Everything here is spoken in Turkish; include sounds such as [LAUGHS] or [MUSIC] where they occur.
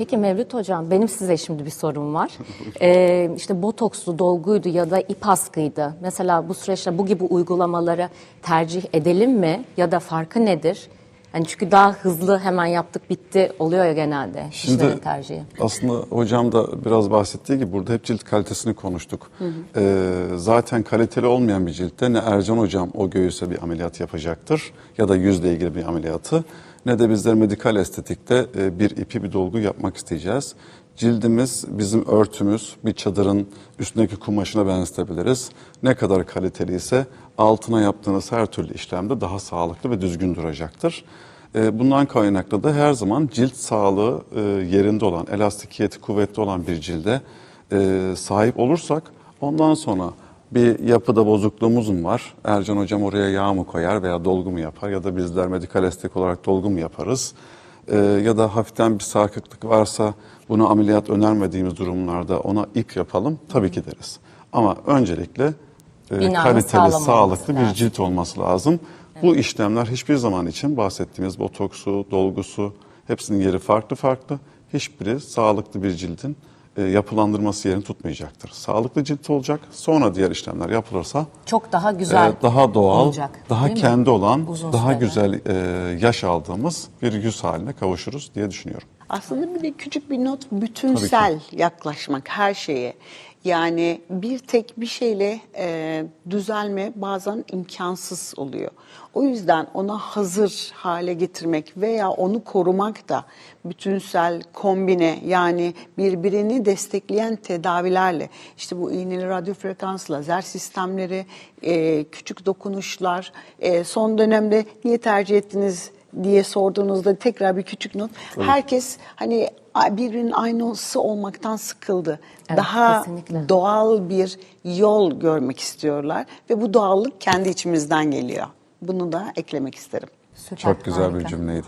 Peki Mevlüt Hocam, benim size şimdi bir sorum var. [LAUGHS] Ee, işte botokslu dolguydu ya da ip askıydı. Mesela bu süreçte bu gibi uygulamaları tercih edelim mi ya da farkı nedir? Yani çünkü daha hızlı hemen yaptık bitti oluyor ya genelde kişilerin tercihi. Aslında hocam da biraz bahsettiği gibi burada hep cilt kalitesini konuştuk. Ee, zaten kaliteli olmayan bir ciltte ne Ercan hocam o göğüse bir ameliyat yapacaktır ya da yüzle ilgili bir ameliyatı ne de bizler medikal estetikte e, bir ipi bir dolgu yapmak isteyeceğiz. Cildimiz bizim örtümüz bir çadırın üstündeki kumaşına benzetebiliriz. Ne kadar kaliteliyse altına yaptığınız her türlü işlemde daha sağlıklı ve düzgün duracaktır. E, Bundan kaynaklı da her zaman cilt sağlığı e, yerinde olan, elastikiyeti kuvvetli olan bir cilde e, sahip olursak ondan sonra bir yapıda bozukluğumuz mu var? Ercan hocam oraya yağ mı koyar veya dolgu mu yapar ya da bizler medikal estetik olarak dolgu mu yaparız? Ya da hafiften bir sarkıklık varsa bunu ameliyat önermediğimiz durumlarda ona ip yapalım tabii ki deriz. Ama öncelikle e, Binanın kaliteli, sağlam olması sağlıklı bir lazım. cilt olması lazım. Bu işlemler hiçbir zaman için bahsettiğimiz botoksu, dolgusu hepsinin yeri farklı farklı. Hiçbiri sağlıklı bir cildin e, yapılandırması yerini tutmayacaktır. Sağlıklı cilt olacak. Sonra diğer işlemler yapılırsa Çok daha güzel e, daha doğal, olacak, daha değil mi? kendi olan, Uzun daha süreli. güzel e, yaş aldığımız bir yüz haline kavuşuruz diye düşünüyorum. Aslında bir de küçük bir not bütünsel yaklaşmak her şeye. Yani bir tek bir şeyle e, düzelme bazen imkansız oluyor. O yüzden ona hazır hale getirmek veya onu korumak da bütünsel kombine yani birbirini destekleyen tedavilerle işte bu iğneli radyo frekans lazer sistemleri, e, küçük dokunuşlar, e, son dönemde niye tercih ettiniz diye sorduğunuzda tekrar bir küçük not. Herkes hani birbirinin aynısı olmaktan sıkıldı. Evet, Daha kesinlikle. doğal bir yol görmek istiyorlar ve bu doğallık kendi içimizden geliyor. Bunu da eklemek isterim. Süper, Çok güzel bir harika. cümleydi.